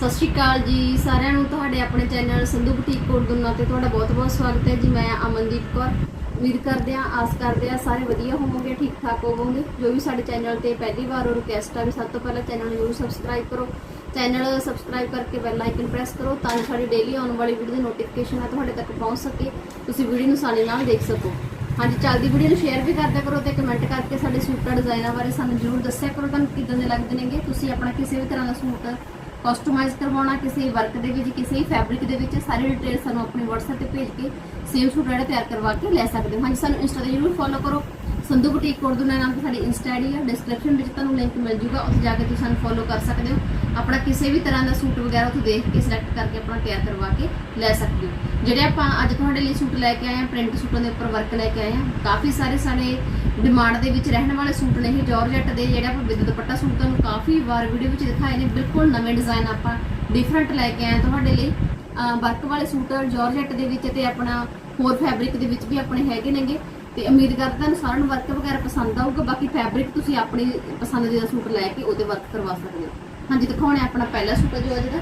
ਸਤਿ ਸ਼੍ਰੀ ਅਕਾਲ ਜੀ, ਸਾਰਿਆਂ ਨੂੰ ਤੁਹਾਡੇ ਆਪਣੇ ਚੈਨਲ ਸੰਧੂ ਬੁਟੀਕ ਕੋਟਦੁਨਾ ਤੇ ਤੁਹਾਡਾ ਬਹੁਤ-ਬਹੁਤ ਸਵਾਗਤ ਹੈ ਜੀ, ਮੈਂ ਅਮਨਦੀਪ ਕੌਰ। ਉਮੀਦ ਕਰਦੇ ਹਾਂ, ਆਸ ਕਰਦੇ ਹਾਂ ਸਾਰੇ ਵਧੀਆ ਹੋਵੋਗੇ, ਠੀਕ ਠਾਕ ਹੋਵੋਗੇ। ਜੋ ਵੀ ਸਾਡੇ ਚੈਨਲ ਤੇ ਪਹਿਲੀ ਵਾਰ ਉਹ ਰਿਕਵੈਸਟ ਆ ਵੀ ਸਭ ਤੋਂ ਪਹਿਲਾਂ ਚੈਨਲ ਨੂੰ ਜ਼ਰੂਰ ਸਬਸਕ੍ਰਾਈਬ ਕਰੋ। ਚੈਨਲ ਸਬਸਕ੍ਰਾਈਬ ਕਰਕੇ ਬੈਲ ਆਈਕਨ ਪ੍ਰੈਸ ਕਰੋ ਤਾਂ ਜੋ ਸਾਡੀ ਡੇਲੀ ਆਉਣ ਵਾਲੀ ਵੀਡੀਓ ਦੀ ਨੋਟੀਫਿਕੇਸ਼ਨ ਹੈ ਤੁਹਾਡੇ ਤੱਕ ਪਹੁੰਚ ਸਕੇ, ਤੁਸੀਂ ਵੀਡੀਓ ਨੂੰ ਆਸਾਨੀ ਨਾਲ ਦੇਖ ਸਕੋ। ਹਾਂਜੀ, ਚੱਲਦੀ ਵੀਡੀਓ ਨੂੰ ਸ਼ੇਅਰ ਵੀ ਕਰਦਿਆ ਕਰੋ ਤੇ ਕਮੈਂਟ ਕਰਕੇ ਸਾਡੇ ਸੂਟਾਂ ਡਿਜ਼ਾਈਨਾਂ ਬਾਰੇ ਸਾਨੂੰ ਜ਼ਰੂਰ ਦੱਸਿਆ ਕਰੋ, ਤੁਹਾਨੂੰ ਕਿਦਾਂ ਦੇ ਲੱਗਦੇ ਨੇਗੇ। ਤੁਸੀਂ ਆਪਣਾ ਕਿਸੇ ਵੀ ਤਰ੍ਹਾਂ ਦਾ ਸੂਟ ਕਸਟਮਾਈਜ਼ ਕਰਵਾਉਣਾ, ਕਿਸੇ ਵਰਕ ਦੇ ਵਿੱਚ, ਕਿਸੇ ਫੈਬਰਿਕ ਦੇ ਵਿੱਚ, ਸਾਰੀ ਡਿਟੇਲ ਸਾਨੂੰ ਆਪਣੇ WhatsApp ਤੇ ਭੇਜ ਕੇ ਸੇਮ ਸੂਟ ਜਿਹੜਾ ਤਿਆਰ ਕਰਵਾ ਕੇ ਲੈ ਸਕਦੇ ਹੋ। ਹਾਂਜੀ, ਸਾਨੂੰ ਇੰਸਟਾ ਤੇ ਜ਼ਰੂਰ ਫੋਲੋ ਕਰੋ। ਸੰਧੂ ਬੁਟੀਕ ਕੋਰਦੂਨਾ ਨਾਮ ਤੇ ਸਾਡੀ ਇੰਸਟਾ ਆਈਡੀ ਹੈ ਡਿਸਕ੍ਰਿਪਸ਼ਨ ਵਿੱਚ ਤੁਹਾਨੂੰ ਲਿੰਕ ਮਿਲ ਜੂਗਾ। ਉੱਥੇ ਜਾ ਕੇ ਤੁਸੀਂ ਸਾਨੂੰ ਫੋਲੋ ਕਰ ਸਕਦੇ ਹੋ। ਆਪਣਾ ਕਿਸੇ ਵੀ ਤਰ੍ਹਾਂ ਦਾ ਸੂਟ ਵਗੈਰਾ ਉੱਥੇ ਦੇਖ ਕੇ ਸਿਲੈਕਟ ਕਰਕੇ ਆਪਣਾ ਤਿਆਰ ਕਰਵਾ ਕੇ ਲੈ ਸਕਦੇ ਹੋ। ਜਿਹੜੇ ਆਪਾਂ ਅੱਜ ਤੁਹਾਡੇ ਲਈ ਸੂਟ ਲੈ ਕੇ ਆਏ ਹਾਂ ਪ੍ਰਿੰਟ ਸੂਟਾਂ ਦੇ ਉੱਪਰ ਵਰਕ ਲੈ ਕੇ ਆਏ ਹਾਂ ਕਾਫੀ ਸਾਰੇ ਸਾਡੇ ਡਿਮਾਂਡ ਦੇ ਵਿੱਚ ਰਹਿਣ ਵਾਲੇ ਸੂਟ ਨੇ ਇਹ ਜਾਰਜਟ ਦੇ ਜਿਹੜੇ ਆਪਾਂ ਵਿਦ ਦੁਪੱਟਾ ਸੂਟ ਤੁਹਾਨੂੰ ਕਾਫੀ ਵਾਰ ਵੀਡੀਓ ਵਿੱਚ ਦਿਖਾਏ ਨੇ। ਬਿਲਕੁਲ ਨਵੇਂ ਡਿਜ਼ਾਈਨ ਆਪਾਂ ਡਿਫਰੈਂਟ ਲੈ ਕੇ ਆਏ ਤੁਹਾਡੇ ਲਈ। ਵਰਕ ਵਾਲੇ ਸੂਟ ਜਾਰਜਟ ਦੇ ਵਿੱਚ ਤੇ ਆਪਣਾ ਹੋਰ ਫੈਬਰਿਕ ਦੇ ਵਿੱਚ ਵੀ ਆਪਣੇ ਹੈਗੇ ਨੇਗੇ। ਤੇ ਉਮੀਦ ਕਰਦੇ ਤੁਹਾਨੂੰ ਸਾਰਿਆਂ ਨੂੰ ਵਰਕ ਵਗੈਰਾ ਪਸੰਦ ਆਊਗਾ। ਬਾਕੀ ਫੈਬਰਿਕ ਤੁਸੀਂ ਆਪਣੀ ਪਸੰਦ ਦੇ ਸੂਟ ਲੈ ਕੇ ਉਹਦੇ ਵਰਕ ਕਰਵਾ ਸਕਦੇ ਹੋ। ਹਾਂਜੀ, ਦਿਖਾਉਣੇ ਆਪਣਾ ਪਹਿਲਾ ਸੂਟ ਹੈ ਜੋ ਅੱਜ ਦਾ।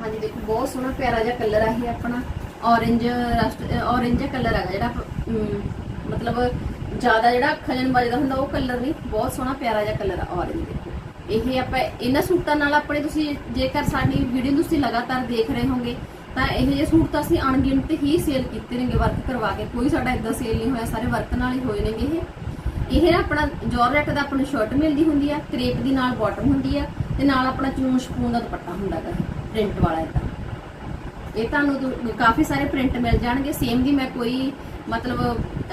ਹਾਂਜੀ, ਦੇਖੋ, ਬਹੁਤ ਸੋਹਣਾ ਪਿਆਰਾ ਜਿਹਾ ਕਲਰ ਆ ਇਹ ਆਪਣਾ। Orange, ਰਸਟ ਜਿਹਾ ਕਲਰ ਹੈਗਾ ਜਿਹੜਾ ਮਤਲਬ ਜ਼ਿਆਦਾ ਜਿਹੜਾ ਖਜਨ ਜਨ ਵੱਜਦਾ ਹੁੰਦਾ ਉਹ ਕਲਰ ਨਹੀਂ, ਬਹੁਤ ਸੋਹਣਾ ਪਿਆਰਾ ਜਿਹਾ ਕਲਰ ਆ orange ਦੇਖੋ ਇਹ ਆਪਾਂ ਇਹਨਾਂ ਸੂਟਾਂ ਨਾਲ ਆਪਣੇ ਤੁਸੀਂ ਜੇਕਰ ਸਾਡੀ ਵੀਡੀਓ ਤੁਸੀਂ ਲਗਾਤਾਰ ਦੇਖ ਰਹੇ ਹੋਗੇ ਤਾਂ ਇਹ ਜਿਹੇ ਸੂਟ ਤਾਂ ਅਸੀਂ ਅਣਗਿਣਤ ਹੀ ਸੇਲ ਕੀਤੇ ਨੇਗੇ ਵਰਕ ਕਰਵਾ ਕੇ। ਕੋਈ ਸਾਡਾ ਇਦਾਂ ਸੇਲ ਨਹੀਂ ਹੋਇਆ, ਸਾਰੇ ਵਰਕ ਨਾਲ ਹੀ ਹੋਏ ਨੇਗੇ ਇਹ। ਇਹ ਨਾ ਆਪਣਾ ਜਾਰਜੈਟ ਦਾ ਆਪਣੀ ਸ਼ਰਟ ਮਿਲਦੀ ਹੁੰਦੀ ਆ ਕਰੇਪ ਦੀ ਨਾਲ ਬਾਟਮ ਹੁੰਦੀ ਆ, ਤੇ ਨਾਲ ਆਪਣਾ ਚੂਨ ਸ਼ਪੂਨ ਦਾ ਦੁਪੱਟਾ ਹੁੰਦਾ ਗਾ ਪ੍ਰਿੰਟ ਵਾਲਾ ਇਦਾਂ ਇਹ ਤੁਹਾਨੂੰ ਕਾਫੀ ਸਾਰੇ ਪ੍ਰਿੰਟ ਮਿਲ ਜਾਣਗੇ ਸੇਮ ਦੀ ਮੈਂ ਕੋਈ ਮਤਲਬ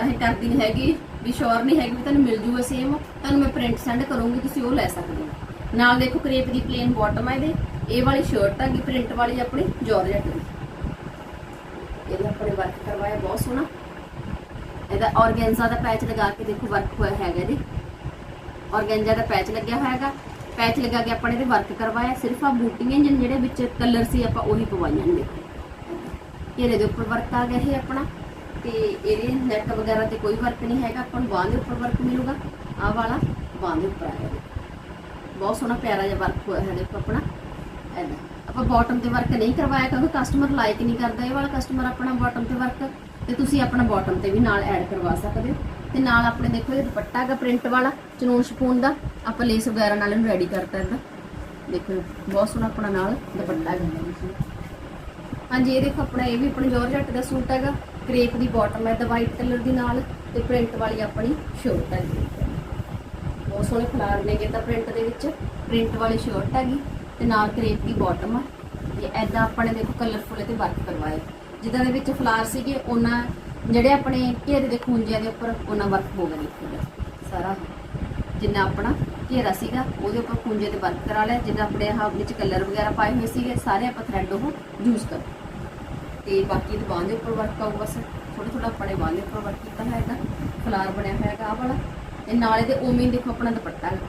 ਅਸੀਂ ਕਰਦੀ ਨਹੀਂ ਹੈਗੀ, ਵੀ ਸ਼ੋਰ ਨਹੀਂ ਹੈਗੀ ਵੀ ਤੁਹਾਨੂੰ ਮਿਲ ਜੂਗਾ ਸੇਮ ਤੁਹਾਨੂੰ ਮੈਂ ਪ੍ਰਿੰਟ ਸੈਂਡ ਕਰੂੰਗੀ, ਤੁਸੀਂ ਉਹ ਲੈ ਸਕਦੇ ਹੋ। ਨਾਲ ਦੇਖੋ ਕਰੇਪ ਦੀ ਪਲੇਨ ਬਾਟਮ ਹੈ ਇਹਦੇ, ਇਹ ਵਾਲੀ ਸ਼ਰਟ ਹੈਗੀ ਪ੍ਰਿੰਟ ਵਾਲੀ ਆਪਣੀ ਜਾਰਜੈਟ ਦੀ ਇਹਦੇ ਆਪਣੇ ਵਰਕ ਕਰਵਾਇਆ, ਬਹੁਤ ਸੋਹਣਾ। ਇਹਦਾ ਔਰਗੈਂਜ਼ਾ ਦਾ ਪੈਚ ਲਗਾ ਕੇ ਦੇਖੋ ਵਰਕ ਹੋਇਆ ਹੈਗਾ ਇਹਦੇ। ਔਰਗੈਂਜ਼ਾ ਦਾ ਪੈਚ ਲੱਗਿਆ ਹੋਇਆ ਹੈਗਾ। ਪੈਚ ਲਗਾ ਕੇ ਆਪਾਂ ਇਹਦੇ ਵਰਕ ਕਰਵਾਇਆ, ਸਿਰਫ ਆ ਬੂਟੀਆਂ ਜਿਹਨ ਜਿਹੜੇ ਵਿੱਚ ਕਲਰ ਸੀ, ਆਪਾਂ ਉਹੀ ਪਵਾਈਆਂ ਨੇ ਦੇਖੋ। ਘੇਰੇ ਦੇ ਉੱਪਰ ਵਰਕ ਆ ਗਿਆ ਇਹ ਆਪਣਾ। ਤੇ ਇਹਦੇ ਨੈਕ ਵਗੈਰਾ ਤੇ ਕੋਈ ਵਰਕ ਨਹੀਂ ਹੈਗਾ, ਆਪਾਂ ਨੂੰ ਬਾਹਾਂ ਦੇ ਉੱਪਰ ਵਰਕ ਮਿਲੂਗਾ। ਆਹ ਵਾਲਾ ਬਾਹਾਂ ਦੇ ਉੱਪਰ ਆਇਆ ਬਹੁਤ ਸੋਹਣਾ ਪਿਆਰਾ ਜਿਹਾ ਵਰਕ ਹੋਇਆ ਹੈ ਦੇਖੋ ਆਪਣਾ। ਐਦਾਂ ਆਪਾਂ ਬਾਟਮ ਤੇ ਵਰਕ ਨਹੀਂ ਕਰਵਾਇਆ ਕਿਉਂਕਿ ਕਸਟਮਰ ਲਾਈਕ ਨਹੀਂ ਕਰਦਾ। ਇਹ ਵਾਲਾ ਕਸਟਮਰ ਆਪਣਾ ਬਾਟਮ ਤੇ ਵਰਕ ਤੇ ਤੁਸੀਂ ਆਪਣਾ ਬਾਟਮ ਤੇ ਵੀ ਨਾਲ ਐਡ ਕਰਵਾ ਸਕਦੇ ਹੋ। ਤੇ ਨਾਲ ਆਪਣੇ ਦੇਖੋ ਇਹ ਦੁਪੱਟਾ ਹੈਗਾ ਪ੍ਰਿੰਟ ਵਾਲਾ ਚਨੂਨ ਸ਼ਪੂਨ ਦਾ। ਆਪਾਂ ਲੇਸ ਵਗੈਰਾ ਨਾਲ ਇਹਨੂੰ ਰੈਡੀ ਕਰਤਾ ਇਹਦਾ। ਦੇਖੋ, ਬਹੁਤ ਸੋਹਣਾ ਆਪਣਾ ਨਾਲ ਦੁਪੱਟਾ ਹੈਗਾ। ਹਾਂਜੀ, ਇਹ ਦੇਖੋ ਆਪਣਾ ਇਹ ਵੀ ਆਪਣੀ ਜਾਰਜਟ ਦਾ ਸੂਟ ਹੈਗਾ। ਕਰੇਪ ਦੀ ਬਾਟਮ ਹੈ ਵਾਈਟ ਕਲਰ ਦੀ ਨਾਲ ਤੇ ਪ੍ਰਿੰਟ ਵਾਲੀ ਆਪਣੀ ਸ਼ਰਟ ਹੈਗੀ ਬਹੁਤ ਸੋਹਣੇ ਫਲਾਰ ਨੇ ਤਾਂ ਪ੍ਰਿੰਟ ਦੇ ਵਿੱਚ। ਪ੍ਰਿੰਟ ਵਾਲੀ ਸ਼ਰਟ ਹੈਗੀ ਤੇ ਨਾਲ ਕਰੇਪ ਦੀ ਬਾਟਮ ਆ। ਤੇ ਐਦਾਂ ਆਪਾਂ ਨੇ ਦੇਖੋ ਕਲਰਫੁਲ ਤੇ ਵਰਕ ਕਰਵਾਏ। ਜਿੱਦਾਂ ਦੇ ਵਿੱਚ ਫਲਾਰ ਸੀਗੇ, ਉਹਨਾਂ ਜਿਹੜੇ ਆਪਣੇ ਘੇਰੇ ਦੇ ਖੂੰਜਿਆਂ ਦੇ ਉੱਪਰ ਉਹਨਾਂ ਵਰਕ ਹੋ ਗਿਆ ਦੇਖੋ ਸਾਰਾ ਜਿੰਨਾ ਆਪਣਾ ਘੇਰਾ ਸੀਗਾ, ਉਹਦੇ ਉੱਪਰ ਖੂੰਜੇ ਤੇ ਵਰਕ ਕਰਾ ਲਿਆ। ਜਿੱਦਾਂ ਆਪਣੇ ਆਹ ਵਿੱਚ ਕਲਰ ਵਗੈਰਾ ਪਾਏ ਹੋਏ ਸੀਗੇ, ਸਾਰੇ ਆਪਾਂ ਥ੍ਰੈਡ ਉਹ ਯੂਜ਼ ਕਰ ਤੇ ਬਾਕੀ ਤੇ ਬਾਂਹ ਦੇ ਉੱਪਰ ਵਰਕ ਆਊ ਬਸ। ਥੋੜਾ ਥੋੜਾ ਆਪਣੇ ਬਾਂਹ ਦੇ ਉੱਪਰ ਵਰਕ ਕੀਤਾ ਹੈ ਇਹਦਾ। ਫਲਾਰ ਬਣਿਆ ਹੋਇਆ ਹੈਗਾ ਆਹ ਵਾਲਾ। ਤੇ ਨਾਲੇ ਦੇ ਉਵੇਂ ਹੀ ਦੇਖੋ ਆਪਣਾ ਦੁਪੱਟਾ ਹੈਗਾ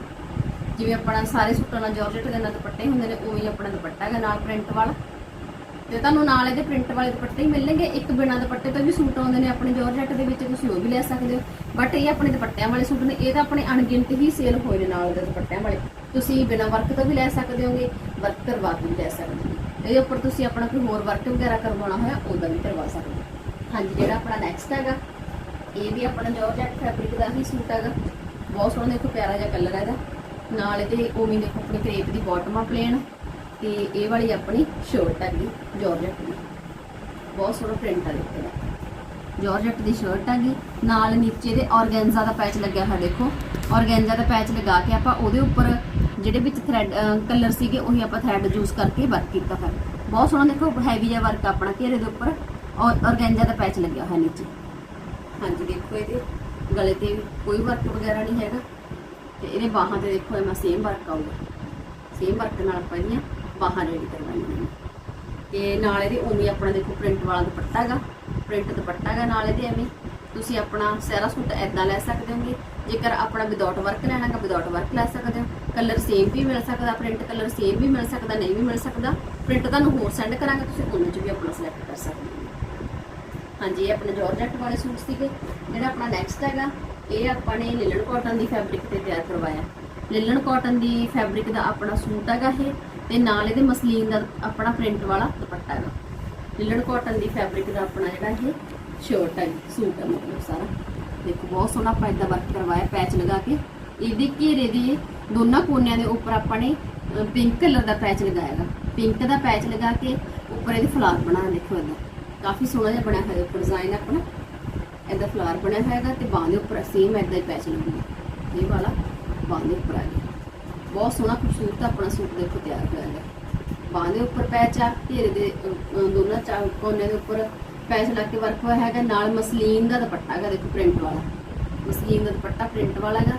ਜਿਵੇਂ ਆਪਣਾ ਸਾਰੇ ਸੂਟਾਂ ਨਾਲ ਜਾਰਜਟ ਦੇ ਨਾਲ ਦੁਪੱਟੇ ਹੁੰਦੇ ਨੇ, ਉਵੇਂ ਹੀ ਆਪਣਾ ਦੁਪੱਟਾ ਹੈਗਾ ਨਾਲ ਪ੍ਰਿੰਟ ਵਾਲਾ। ਤੇ ਤੁਹਾਨੂੰ ਨਾਲ ਇਹਦੇ ਪ੍ਰਿੰਟ ਵਾਲੇ ਦੁਪੱਟੇ ਹੀ ਮਿਲਣਗੇ। ਇੱਕ ਬਿਨਾਂ ਦੁਪੱਟੇ ਤੋਂ ਵੀ ਸੂਟ ਆਉਂਦੇ ਨੇ ਆਪਣੇ ਜਾਰਜਟ ਦੇ ਵਿੱਚ, ਤੁਸੀਂ ਉਹ ਵੀ ਲੈ ਸਕਦੇ ਹੋ। ਬਟ ਇਹ ਆਪਣੇ ਦੁਪੱਟਿਆਂ ਵਾਲੇ ਸੂਟ ਨੇ। ਇਹ ਤਾਂ ਆਪਣੇ ਅਣਗਿਣਤ ਹੀ ਸੇਲ ਹੋਏ ਨੇ ਨਾਲ ਦੇ ਦੁਪੱਟਿਆਂ ਵਾਲੇ। ਤੁਸੀਂ ਬਿਨਾਂ ਵਰਕ ਤੋਂ ਵੀ ਲੈ ਸਕਦੇ ਹੋਗੇ ਵਰਕ ਕਰਵਾ ਕੇ ਵੀ ਲੈ ਸਕਦੇ ਹੋ। ਇਹਦੇ ਉੱਪਰ ਤੁਸੀਂ ਆਪਣਾ ਕੋਈ ਹੋਰ ਵਰਕ ਵਗੈਰਾ ਕਰਵਾਉਣਾ ਹੋਇਆ, ਉਹਦਾ ਵੀ ਕਰਵਾ ਸਕਦੇ ਹੋ। ਹਾਂਜੀ, ਜਿਹੜਾ ਆਪਣਾ ਨੈਕਸਟ ਹੈਗਾ, ਇਹ ਵੀ ਆਪਣਾ ਜਾਰਜਟ ਫੈਬਰਿਕ ਦਾ ਹੀ ਸੂਟ ਹੈਗਾ। ਬਹੁਤ ਸੋਹਣਾ ਦੇਖੋ, ਪਿਆਰਾ ਜਿਹਾ ਕਲਰ ਹੈ ਇਹਦਾ ਨਾਲ ਇਹਦੇ ਉਵੇਂ ਦੇਖੋ, ਆਪਣੀ ਕਰੇਪ ਦੀ ਬਾਟਮ ਆ ਪਲੇਨ ਤੇ ਇਹ ਵਾਲੀ ਆਪਣੀ ਸ਼ਰਟ ਹੈਗੀ ਜਾਰਜਟ ਦੀ। ਬਹੁਤ ਸੋਹਣਾ ਪ੍ਰਿੰਟ ਆ ਦੇਖੋ। ਇਹਦਾ ਦੀ ਸ਼ਰਟ ਹੈਗੀ। ਨਾਲ ਨੀਚੇ ਦੇ ਔਰਗੈਂਜ਼ਾ ਦਾ ਪੈਚ ਲੱਗਿਆ ਹੋਇਆ ਦੇਖੋ। ਔਰਗੈਂਜ਼ਾ ਦਾ ਪੈਚ ਲਗਾ ਕੇ ਆਪਾਂ ਉਹਦੇ ਉੱਪਰ ਜਿਹੜੇ ਵਿੱਚ ਥ੍ਰੈਡ ਕਲਰ ਸੀਗੇ, ਉਹੀ ਆਪਾਂ ਥ੍ਰੈਡ ਯੂਜ਼ ਕਰਕੇ ਵਰਕ ਕੀਤਾ ਹੋਇਆ ਬਹੁਤ ਸੋਹਣਾ ਦੇਖੋ ਹੈਵੀ ਜਿਹਾ ਵਰਕ ਆਪਣਾ, ਘੇਰੇ ਦੇ ਉੱਪਰ। ਔਰ ਔਰਗੈਂਜ਼ਾ ਦਾ ਪੈਚ ਲੱਗਿਆ ਹੋਇਆ ਨੀਚੇ। ਹਾਂਜੀ, ਦੇਖੋ ਇਹਦੇ ਗਲੇ ਤੇ ਕੋਈ ਵਰਕ ਵਗੈਰਾ ਨਹੀਂ ਹੈਗਾ। ਤੇ ਇਹਦੇ ਬਾਹਾਂ ਤੇ ਦੇਖੋ, ਇਹ ਮੈਂ ਸੇਮ ਵਰਕ ਆਊਗਾ ਸੇਮ ਵਰਕ ਨਾਲ ਆਪਾਂ ਇਹਦੀਆਂ ਬਾਹਾਂ ਰੈਡੀ ਕਰਵਾਈਆਂ ਨੇ। ਤੇ ਨਾਲ ਇਹਦੇ ਉਵੇਂ ਆਪਣਾ ਦੇਖੋ ਪ੍ਰਿੰਟ ਵਾਲਾ ਦੁਪੱਟਾ ਹੈਗਾ। ਪ੍ਰਿੰਟ ਦੁਪੱਟਾ ਹੈਗਾ ਨਾਲ ਇਹਦੇ ਐਵੇਂ। ਤੁਸੀਂ ਆਪਣਾ ਸਾਰਾ ਸੂਟ ਐਦਾਂ ਲੈ ਸਕਦੇ ਹੋਗੇ। ਜੇਕਰ ਆਪਣਾ ਵਿਦਆਊਟ ਵਰਕ ਲੈਣਾ ਹੈ ਵਿਦਆਊਟ ਵਰਕ ਲੈ ਸਕਦੇ ਹੋ। ਕਲਰ ਸੇਮ ਵੀ ਮਿਲ ਸਕਦਾ ਪ੍ਰਿੰਟ ਕਲਰ ਸੇਮ ਵੀ ਮਿਲ ਸਕਦਾ, ਨਹੀਂ ਵੀ ਮਿਲ ਸਕਦਾ। ਪ੍ਰਿੰਟ ਤੁਹਾਨੂੰ ਹੋਰ ਸੈਂਡ ਕਰਾਂਗੇ, ਤੁਸੀਂ ਉਹਨਾਂ 'ਚ ਵੀ ਆਪਣਾ ਸਿਲੈਕਟ ਕਰ ਸਕਦੇ ਹੋ। ਹਾਂਜੀ, ਇਹ ਆਪਣੇ ਜਾਰਜਟ ਵਾਲੇ ਸੂਟ ਸੀਗੇ। ਜਿਹੜਾ ਆਪਣਾ ਨੈਕਸਟ ਹੈਗਾ, ਇਹ ਆਪਾਂ ਨੇ ਲਿਲਨ ਕਾਟਨ ਦੀ ਫੈਬਰਿਕ ਤੇ ਤਿਆਰ ਕਰਵਾਇਆ। ਲਿਲਨ ਕਾਟਨ ਦੀ ਫੈਬਰਿਕ ਦਾ ਆਪਣਾ ਸੂਟ ਹੈਗਾ ਇਹ, ਤੇ ਨਾਲ ਇਹਦੇ ਮਸਲੀਨ ਦਾ ਆਪਣਾ ਪ੍ਰਿੰਟ ਵਾਲਾ ਦੁਪੱਟਾ ਹੈਗਾ। ਲਿਲਨ ਕਾਟਨ ਦੀ ਫੈਬਰਿਕ ਦਾ ਆਪਣਾ ਜਿਹੜਾ ਇਹ ਸ਼ਰਟ ਹੈ, ਸੂਟ ਹੈ, ਮਤਲਬ ਸਾਰਾ। ਦੇਖੋ, ਬਹੁਤ ਸੋਹਣਾ ਆਪਾਂ ਏਦਾਂ ਵਰਕ ਕਰਵਾਇਆ ਪੈਚ ਲਗਾ ਕੇ। ਇਹਦੇ ਘੇਰੇ ਦੇ ਦੋਨਾਂ ਕੋਨਿਆਂ ਦੇ ਉੱਪਰ ਆਪਾਂ ਨੇ ਪਿੰਕ ਕਲਰ ਦਾ ਪੈਚ ਲਗਾਇਆਗਾ ਪਿੰਕ ਦਾ ਪੈਚ ਲਗਾ ਕੇ ਉੱਪਰ ਇਹਦੇ ਫਲਾਰ ਬਣਾ ਦੇਖੋ ਏਦਾਂ ਕਾਫੀ ਸੋਹਣਾ ਜਿਹਾ ਬਣਿਆ ਹੋਇਆ ਉੱਪਰ ਡਿਜ਼ਾਈਨ ਆਪਣਾ। ਏਦਾਂ ਫਲਾਰ ਬਣਿਆ ਹੋਇਆ ਹੈਗਾ ਤੇ ਬਾਂਹ ਦੇ ਉੱਪਰ ਸੇਮ ਏਦਾਂ ਹੀ ਪੈਚ ਲੱਗੂਗਾ। ਇਹ ਵਾਲਾ ਬਾਂਹ ਦੇ ਉੱਪਰ ਆ ਗਿਆ। ਬਹੁਤ ਸੋਹਣਾ ਖੂਬਸੂਰਤ ਆਪਣਾ ਸੂਟ ਦੇਖੋ ਤਿਆਰ ਹੋਇਆ ਹੈ ਬਾਂਹ ਦੇ ਉੱਪਰ ਪੈਚ ਆ, ਘੇਰੇ ਦੇ ਦੋਨਾਂ ਚਾ ਕੋਨੇ ਦੇ ਉੱਪਰ ਪੈਚ ਲੱਗ ਕੇ ਵਰਕ ਹੋਇਆ ਹੈਗਾ, ਨਾਲ ਮਸਲੀਨ ਦਾ ਦੁਪੱਟਾ ਹੈਗਾ, ਦੇਖੋ ਪ੍ਰਿੰਟ ਵਾਲਾ। ਮਸਲੀਨ ਦਾ ਦੁਪੱਟਾ ਪ੍ਰਿੰਟ ਵਾਲਾ ਹੈਗਾ।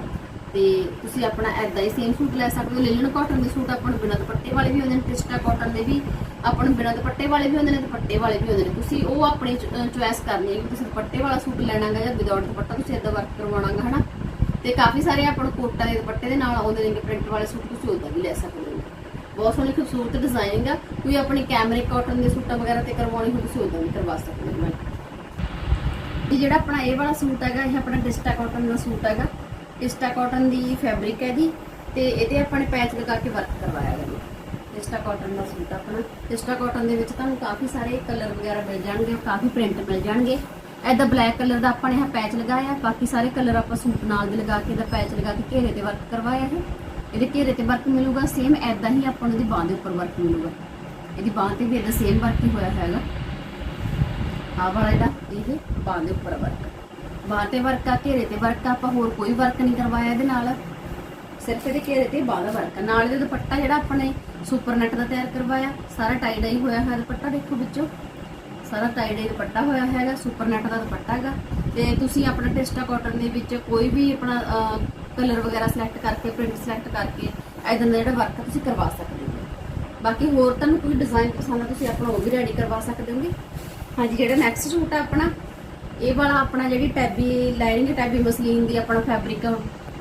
ਤੇ ਤੁਸੀਂ ਆਪਣਾ ਐਦਾਂ ਹੀ ਸੇਮ ਸੂਟ ਲੈ ਸਕਦੇ ਹੋ ਲਿਲਨ ਕਾਟਨ ਦੇ ਸੂਟ ਆਪਾਂ ਨੂੰ ਬਿਨਾਂ ਦੁਪੱਟੇ ਵਾਲੇ ਵੀ ਹੁੰਦੇ ਨੇ ਟਿਸਟਾ ਕਾਟਨ ਦੇ ਵੀ, ਆਪਾਂ ਨੂੰ ਬਿਨਾਂ ਦੁਪੱਟੇ ਵਾਲੇ ਵੀ ਹੁੰਦੇ ਨੇ, ਦੁਪੱਟੇ ਵਾਲੇ ਵੀ ਹੁੰਦੇ ਨੇ। ਤੁਸੀਂ ਉਹ ਆਪਣੀ ਚੁਆਇਸ ਕਰਨੀ ਹੈ ਕਿ ਤੁਸੀਂ ਦੁਪੱਟੇ ਵਾਲਾ ਸੂਟ ਲੈਣਾਗਾ ਜਾਂ ਵਿਦਆਊਟ ਦੁਪੱਟਾ ਤੁਸੀਂ ਐਦਾਂ ਵਰਕ ਕਰਵਾਉਣਾਗਾ, ਹਨਾ? ਤੇ ਕਾਫੀ ਸਾਰੇ ਆਪਾਂ ਨੂੰ ਕੋਟਾਂ ਦੇ ਦੁਪੱਟੇ ਦੇ ਨਾਲ ਆਉਂਦੇ ਨੇ ਪ੍ਰਿੰਟ ਵਾਲੇ ਸੂਟ ਤੁਸੀਂ ਉਹਦਾ ਵੀ ਲੈ ਸਕਦੇ ਹੋ। ਬਹੁਤ ਸੋਹਣੀ ਖੂਬਸੂਰਤ ਡਿਜ਼ਾਈਨਿੰਗ ਆ। ਕੋਈ ਆਪਣੇ ਕੈਮਰੇ ਕਾਟਨ ਦੇ ਸੂਟਾਂ ਵਗੈਰਾ ਤੇ ਕਰਵਾਉਣੀ ਹੋ ਤੁਸੀਂ ਉਹਦਾ ਵੀ ਕਰਵਾ ਸਕਦੇ ਹੋ। ਇਹ ਜਿਹੜਾ ਆਪਣਾ ਇਹ ਵਾਲਾ ਸੂਟ ਹੈਗਾ, ਇਹ ਆਪਣਾ ਡਿਸਟਾ ਕਾਟਨ ਦਾ ਸੂਟ ਹੈਗਾ। ਡਿਸਟਾ ਕਾਟਨ ਦੀ ਫੈਬਰਿਕ ਹੈ ਜੀ ਤੇ ਇਹਦੇ ਆਪਾਂ ਨੇ ਪੈਚ ਲਗਾ ਕੇ ਵਰਕ ਕਰਵਾਇਆ ਹੈ ਡਿਸਟਾ ਕਾਟਨ ਦਾ ਸੂਟ ਆਪਣਾ। ਡਿਸਟਾ ਕਾਟਨ ਦੇ ਵਿੱਚ ਤੁਹਾਨੂੰ ਕਾਫੀ ਸਾਰੇ ਕਲਰ ਵਗੈਰਾ ਮਿਲ ਜਾਣਗੇ, ਕਾਫੀ ਪ੍ਰਿੰਟ ਮਿਲ ਜਾਣਗੇ। ਐਦਾ ਬਲੈਕ ਕਲਰ ਦਾ ਆਪਾਂ ਨੇ ਇਹ ਪੈਚ ਲਗਾਇਆ, ਬਾਕੀ ਸਾਰੇ ਕਲਰ ਆਪਾਂ ਸੂਟ ਨਾਲ ਦੇ ਲਗਾ ਕੇ ਇਹਦਾ ਪੈਚ ਲਗਾ ਕੇ ਘੇਰੇ ਤੇ ਵਰਕ ਕਰਵਾਇਆ ਹੈ ਇਹਦੇ ਘੇਰੇ ਤੇ ਵਰਕ ਮਿਲੂਗਾ ਸੇਮ ਐਦਾਂ ਹੀ ਆਪਾਂ ਨੂੰ ਇਹਦੀ ਬਾਹ ਦੇ ਉੱਪਰ ਵਰਕ ਮਿਲੂਗਾ। ਇਹਦੀ ਬਾਹ ਤੇ ਵੀ ਇਹਦਾ ਸੇਮ ਵਰਕ ਹੀ ਹੋਇਆ ਹੈਗਾ। ਆਹ ਵਾਲਾ ਇਹਦਾ ਇਹ ਬਾਹ ਦੇ ਉੱਪਰ ਵਰਕ ਬਾਹ ਤੇ ਵਰਕ ਆ, ਘੇਰੇ ਤੇ ਵਰਕ ਆਪਾਂ ਹੋਰ ਕੋਈ ਵਰਕ ਨਹੀਂ ਕਰਵਾਇਆ ਇਹਦੇ ਨਾਲ। ਸਿਰਫ ਇਹਦੇ ਘੇਰੇ ਤੇ ਬਾਹ ਦਾ ਵਰਕ ਨਾਲ ਇਹਦਾ ਦੁਪੱਟਾ ਜਿਹੜਾ ਆਪਣੇ ਸੁਪਰ ਨੈਟ ਦਾ ਤਿਆਰ ਕਰਵਾਇਆ, ਸਾਰਾ ਟਾਈ ਡਾਈ ਹੋਇਆ ਹੋਇਆ ਦੁਪੱਟਾ, ਦੇਖੋ ਵਿੱਚੋਂ। ਸਾਰਾ ਟਾਈ ਦੁਪੱਟਾ ਹੋਇਆ ਹੈਗਾ ਸੁਪਰ ਨੈਟ ਦਾ ਦੁਪੱਟਾ ਹੈਗਾ। ਤੇ ਤੁਸੀਂ ਆਪਣਾ ਟੈਸਟਾ ਕਾਟਨ ਦੇ ਵਿੱਚ ਕੋਈ ਵੀ ਆਪਣਾ ਕਲਰ ਵਗੈਰਾ ਸਿਲੈਕਟ ਕਰਕੇ ਪ੍ਰਿੰਟ ਸਿਲੈਕਟ ਕਰਕੇ ਐਦਾਂ ਦਾ ਜਿਹੜਾ ਵਰਕ ਤੁਸੀਂ ਕਰਵਾ ਸਕਦੇ ਹੋ। ਬਾਕੀ ਹੋਰ ਤੁਹਾਨੂੰ ਕੋਈ ਡਿਜ਼ਾਈਨ ਪਸੰਦ ਆ, ਤੁਸੀਂ ਆਪਣਾ ਉਹ ਵੀ ਰੈਡੀ ਕਰਵਾ ਸਕਦੇ ਹੋਗੇ। ਹਾਂਜੀ, ਜਿਹੜਾ ਨੈਕਸਟ ਸੂਟ ਆ ਆਪਣਾ, ਇਹ ਵਾਲਾ ਆਪਣਾ ਜਿਹੜੀ ਟੈਬੀ ਲਾਈਨਿੰਗ ਟੈਬੀ ਮਸਲੀਨ ਦੀ ਆਪਣਾ ਫੈਬਰਿਕ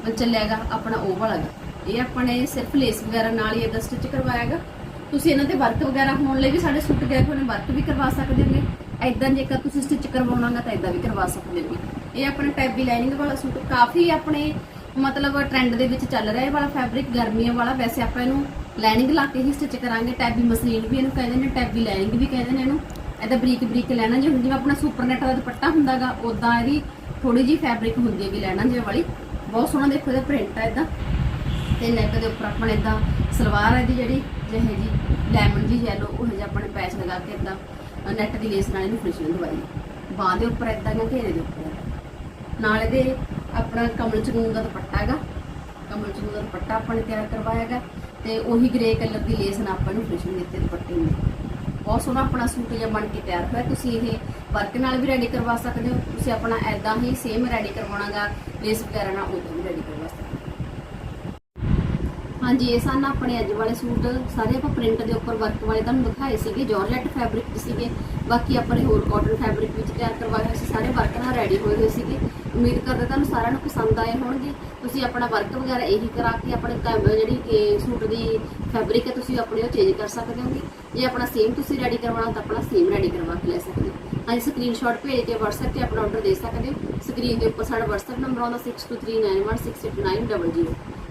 ਚੱਲਿਆਗਾ ਆਪਣਾ ਉਹ ਵਾਲਾ। ਗਾ ਇਹ ਆਪਣੇ ਸਿਰਫ ਲੇਸ ਵਗੈਰਾ ਨਾਲ ਹੀ ਇਹਦਾ ਸਟਿਚ ਕਰਵਾਇਆਗਾ ਤੁਸੀਂ ਇਹਨਾਂ ਤੇ ਵਰਕ ਵਗੈਰਾ ਹੋਣ ਲਈ ਵੀ ਸਾਡੇ ਸੂਟ ਗਏ ਹੋਏ ਨੇ ਵਰਕ ਵੀ ਕਰਵਾ ਸਕਦੇ ਹੋਗੇ। ਐਦਾਂ ਜੇਕਰ ਤੁਸੀਂ ਸਟਿਚ ਕਰਵਾਉਣਾਗਾ ਤਾਂ ਐਦਾਂ ਵੀ ਕਰਵਾ ਸਕਦੇ ਹੋਗੇ। ਇਹ ਆਪਣਾ ਟੈਬੀ ਲਾਈਨਿੰਗ ਵਾਲਾ ਸੂਟ ਕਾਫੀ ਆਪਣੇ ਮਤਲਬ ਟ੍ਰੈਂਡ ਦੇ ਵਿੱਚ ਚੱਲ ਰਿਹਾ ਇਹ ਵਾਲਾ ਫੈਬਰਿਕ ਗਰਮੀਆਂ ਵਾਲਾ। ਵੈਸੇ ਆਪਾਂ ਇਹਨੂੰ ਲਾਈਨਿੰਗ ਲਾ ਕੇ ਹੀ ਸਟਿਚ ਕਰਾਂਗੇ। ਟੈਬੀ ਮਸਲੀਨ ਵੀ ਇਹਨੂੰ ਕਹਿੰਦੇ ਨੇ ਟੈਬੀ ਲਾਈਨਿੰਗ ਵੀ ਕਹਿੰਦੇ ਨੇ ਇਹਨੂੰ। ਇਹਦਾ ਬਰੀਕ ਬਰੀਕ ਲੈਣਾ ਜਿਵੇਂ ਜਿਵੇਂ ਆਪਣਾ ਸੁਪਰ ਨੈਟ ਦਾ ਦੁਪੱਟਾ ਹੁੰਦਾਗਾ ਉਦਾਂ ਇਹਦੀ ਥੋੜੀ ਜੀ ਫੈਬਰਿਕ ਹੁੰਦੀ ਹੈਗੀ ਲੈਣਾ ਜਿਹਾ ਵਾਲੀ। ਬਹੁਤ ਸੋਹਣਾ ਦੇਖੋ ਇਹਦਾ ਪ੍ਰਿੰਟ ਹੈ ਇਹਦਾ। ਤੇ ਨੈਕ ਦੇ ਉੱਪਰ ਆਪਾਂ ਨੇ ਇਦਾਂ ਸਲਵਾਰ ਹੈ ਦੀ ਜਿਹੜੀ ਜਿਹੇ ਜੀ ਲੈਮਨ ਜੀ ਯੈਲੋ ਉਹ ਜਿਹਾ ਆਪਾਂ ਨੇ ਪੈਚ ਲਗਾ ਕੇ ਇਦਾਂ ਨੈਟ ਦੀ ਲੇਸ ਨਾਲ ਇਹਨੂੰ ਫਿਨਿਸ਼ਿੰਗ ਦਵਾਈ ਬਾਹ ਦੇ ਉੱਪਰ ਇਦਾਂ ਨਾ ਘੇਰੇ ਦੇ ਉੱਪਰ। ਨਾਲ ਇਹਦੇ ਆਪਣਾ ਕਮਲ ਚਨੂਨ ਦਾ ਦੁਪੱਟਾ ਹੈਗਾ। ਕਮਲ ਚਨੂਨ ਦਾ ਦੁਪੱਟਾ ਆਪਾਂ ਨੇ ਤਿਆਰ ਕਰਵਾਇਆ ਹੈਗਾ। ਤੇ ਉਹੀ ਗ੍ਰੇ ਕਲਰ ਦੀ ਲੇਸ ਨਾਲ ਆਪਾਂ ਨੂੰ ਫਿਨਿਸ਼ਿੰਗ ਦਿੱਤੀ ਦੁਪੱਟੇ ਨੂੰ ਬਹੁਤ ਸੋਹਣਾ ਆਪਣਾ ਸੂਟ ਜਿਹਾ ਬਣ ਕੇ ਤਿਆਰ ਹੋਇਆ। ਤੁਸੀਂ ਇਹ ਵਰਕ ਨਾਲ ਵੀ ਰੈਡੀ ਕਰਵਾ ਸਕਦੇ ਹੋ। ਤੁਸੀਂ ਆਪਣਾ ਐਦਾਂ ਹੀ ਸੇਮ ਰੈਡੀ ਕਰਵਾਉਣਾਗਾ ਲੇਸ ਵਗੈਰਾ ਨਾਲ ਉਹ ਵੀ ਰੈਡੀ ਕਰਵਾ ਹਾਂਜੀ, ਇਹ ਸਨ ਆਪਣੇ ਅੱਜ ਵਾਲੇ ਸੂਟ। ਸਾਰੇ ਆਪਾਂ ਪ੍ਰਿੰਟ ਦੇ ਉੱਪਰ ਵਰਕ ਵਾਲੇ ਤੁਹਾਨੂੰ ਦਿਖਾਏ ਸੀਗੇ ਜਾਰਜੈਟ ਫੈਬਰਿਕ ਦੇ ਸੀਗੇ। ਬਾਕੀ ਆਪਣੇ ਹੋਰ ਕਾਟਨ ਫੈਬਰਿਕ ਵਿੱਚ ਤਿਆਰ ਕਰਵਾਏ ਹੋਏ ਸੀ, ਸਾਰੇ ਵਰਕ ਨਾਲ ਰੈਡੀ ਹੋਏ ਹੋਏ ਸੀਗੇ। ਉਮੀਦ ਕਰਦੇ ਤੁਹਾਨੂੰ ਸਾਰਿਆਂ ਨੂੰ ਪਸੰਦ ਆਏ ਹੋਣਗੇ। ਤੁਸੀਂ ਆਪਣਾ ਵਰਕ ਵਗੈਰਾ ਇਹੀ ਕਰਾ ਕੇ ਆਪਣੇ ਜਿਹੜੀ ਕਿ ਸੂਟ ਦੀ ਫੈਬਰਿਕ ਹੈ, ਤੁਸੀਂ ਆਪਣੇ ਉਹ ਚੇਂਜ ਕਰ ਸਕਦੇ ਹੋਗੇ। ਜੇ ਆਪਣਾ ਸੇਮ ਤੁਸੀਂ ਰੈਡੀ ਕਰਵਾਉਣਾ, ਤਾਂ ਆਪਣਾ ਸੇਮ ਰੈਡੀ ਕਰਵਾ ਕੇ ਲੈ ਸਕਦੇ ਹੋ। ਹਾਂਜੀ ਸਕਰੀਨਸ਼ਾਟ ਭੇਜ ਕੇ WhatsApp ਤੇ ਆਪਣਾ ਆਰਡਰ ਦੇ ਸਕਦੇ ਹੋ। ਸਕਰੀਨ ਦੇ ਉੱਪਰ ਸਾਡਾ WhatsApp ਨੰਬਰ ਆਉਂਦਾ 6239168900